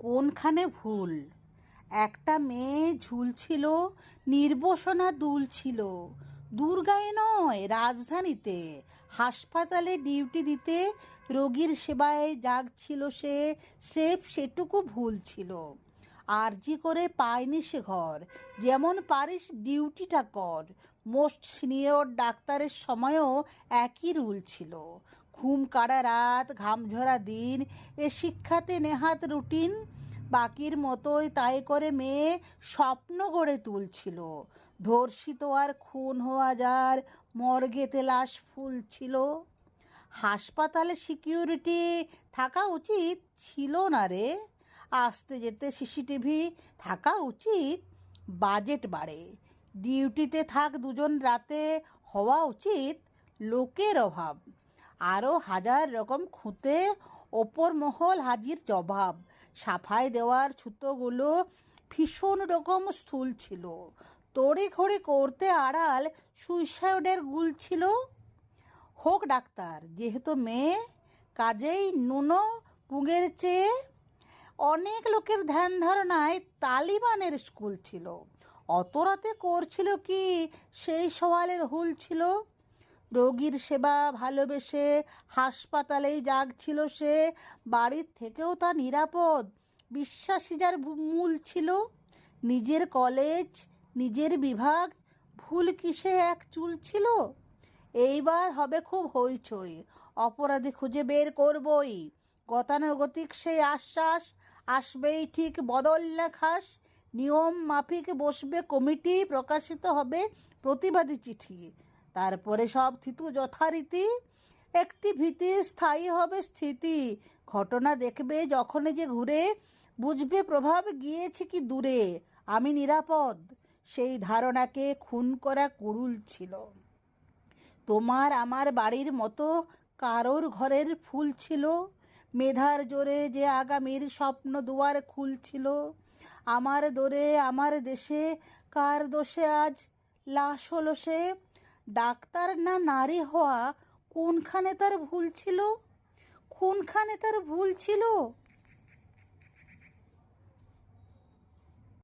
কোনখানে ভুল? একটা মেয়ে ঝুলছিল, নির্বসনা দুলছিল। দুর্গায় নয়, রাজধানীতে। হাসপাতালে ডিউটি দিতে রোগীর সেবায় জাগছিল সে, স্রেফ সেটুকু ভুল ছিল। আরজি করে পায়নি সে ঘর। যেমন পারিস ডিউটিটা কর। মোস্ট সিনিয়র ডাক্তারের সময়ও একই রুল ছিল। ঘুম কাড়া রাত ঘামঝরা দিন, এ শিক্ষাতে নেহাত রুটিন। বাকির মতোই তাই করে মেয়ে স্বপ্ন গড়ে তুলছিল। ধর্ষিত আর খুন হওয়া যার মর্গেতে লাশ ফুলছিল। হাসপাতালে সিকিউরিটি থাকা উচিত ছিল না রে। আসতে যেতে সিসিটিভি থাকা উচিত, বাজেট বাড়ে। ডিউটিতে থাক দুজন রাতে হওয়া উচিত, লোকের অভাব। আরও হাজার রকম খুঁতে ওপর মহল হাজির জবাব। সাফাই দেওয়ার ছুতোগুলো ভীষণ রকম স্থূল ছিল। তড়ি ঘড়ি করতে আড়াল সুইসাইডের গুল ছিল। হোক ডাক্তার, যেহেতু মেয়ে, কাজেই নুনো পুঙের চেয়ে অনেক লোকের ধ্যান ধারণায় তালিবানের স্কুল ছিল। অত রাতে করছিল কি সেই সওয়ালের হুল ছিল? রোগীর সেবা ভালোবেসে হাসপাতালেই জাগছিল সে, বাড়ির থেকেও তা নিরাপদ। বিশ্বাসী যার মূল ছিল, নিজের কলেজ, নিজের বিভাগ, ভুল কিসে এক চুল ছিল? এইবার হবে খুব হইচই, অপরাধী খুঁজে বের করবই। গতানুগতিক সেই আশ্বাস, আসবেই ঠিক বদল না খাস, নিয়ম মাফিক বসবে কমিটি, প্রকাশিত হবে প্রতিবাদী চিঠি। তারপরে সব থিতু যথারীতি একটি ভীতি স্থায়ী হবে স্থিতি। ঘটনা দেখবে যখনই যে ঘুরে, বুঝবে প্রভাব গিয়েছে কি দূরে। আমি নিরাপদ। সেই ধারণাকে খুন করা কুড়ুল ছিল। তোমার আমার বাড়ির মতো কারোর ঘরের ফুল ছিল। মেধার জোরে যে আগামীর স্বপ্ন দুয়ার খুলছিল আমার দোরে, আমার দেশে কার দোষে আজ লাশ হলো সে? ডাক্তার না নারী হওয়া কোনখানে তার ভুল ছিল? কোনখানে তার ভুল ছিল?